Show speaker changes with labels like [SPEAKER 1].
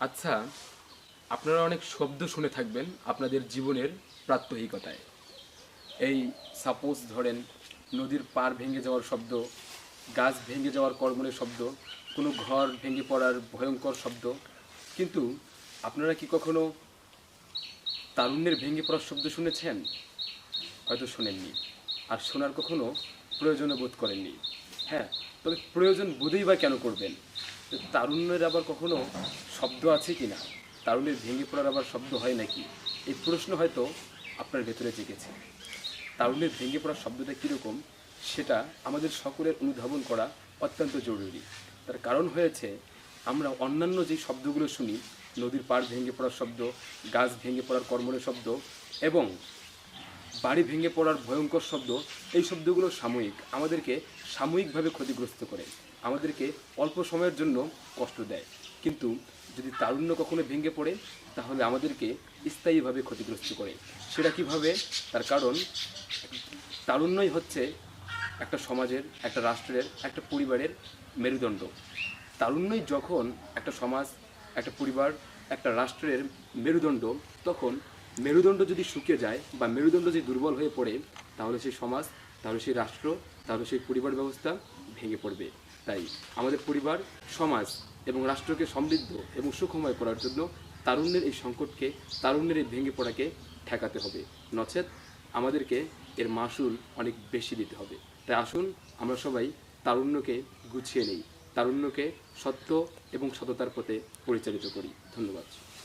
[SPEAKER 1] আচ্ছা আপনারা অনেক শব্দ শুনে থাকবেন আপনাদের জীবনের প্রাত্যহিকতায়। এই সাপোজ ধরেন, নদীর পার ভেঙে যাওয়ার শব্দ, গাছ ভেঙে যাওয়ার কর্মণের শব্দ, কোনো ঘর ভেঙে পড়ার ভয়ঙ্কর শব্দ, কিন্তু আপনারা কি কখনো তারুণ্যের ভেঙে পড়ার শব্দ শুনেছেন? হয়তো শোনেননি। আর শোনার কখনো প্রয়োজনও বোধ করেননি। হ্যাঁ তবে প্রয়োজন বোধই বা কেন করবেন? তারুণ্যের আবার কখনো শব্দ আছে কি না? তারুণ্যের ভেঙে পড়ার আবার শব্দ হয় নাকি? এই প্রশ্ন হয়তো আপনার ভেতরে জেগেছে। তারুণ্যের ভেঙে পড়ার শব্দটা কীরকম? সেটা আমাদের সকলের অনুধাবন করা অত্যন্ত জরুরি। তার কারণ হয়েছে, আমরা অন্যান্য যে শব্দগুলো শুনি, নদীর পাড় ভেঙে পড়ার শব্দ, গাছ ভেঙে পড়ার কর্মণের শব্দ এবং বাড়ি ভেঙে পড়ার ভয়ঙ্কর শব্দ, এই শব্দগুলো সাময়িক, আমাদেরকে সাময়িকভাবে ক্ষতিগ্রস্ত করে। আমাদেরকে অল্প সময়ের জন্য কষ্ট দেয়। কিন্তু যদি তারুণ্য কখনো ভেঙে পড়ে, তাহলে আমাদেরকে স্থায়ীভাবে ক্ষতিগ্রস্ত করে। সেটা কীভাবে? তার কারণ, তারুণ্যই হচ্ছে একটা সমাজের, একটা রাষ্ট্রের, একটা পরিবারের মেরুদণ্ড। তারুণ্যই যখন একটা সমাজ, একটা পরিবার, একটা রাষ্ট্রের মেরুদণ্ড, তখন মেরুদণ্ড যদি শুকিয়ে যায় বা মেরুদণ্ড যদি দুর্বল হয়ে পড়ে, তাহলে সেই সমাজ, তাহলে সেই রাষ্ট্র, তাহলে সেই পরিবার ব্যবস্থা ভেঙে পড়বে। তাই আমাদের পরিবার, সমাজ এবং রাষ্ট্রকে সমৃদ্ধ এবং সুখময় করার জন্য তারুণ্যের এই সংকটকে, তারুণ্যের এই ভেঙে পড়াকে ঠেকাতে হবে। নচেত আমাদেরকে এর মাসুল অনেক বেশি দিতে হবে। তাই আসুন আমরা সবাই তারুণ্যকে গুছিয়ে নেই, তারুণ্যকে সত্য এবং সততার পথে পরিচালিত করি। ধন্যবাদ।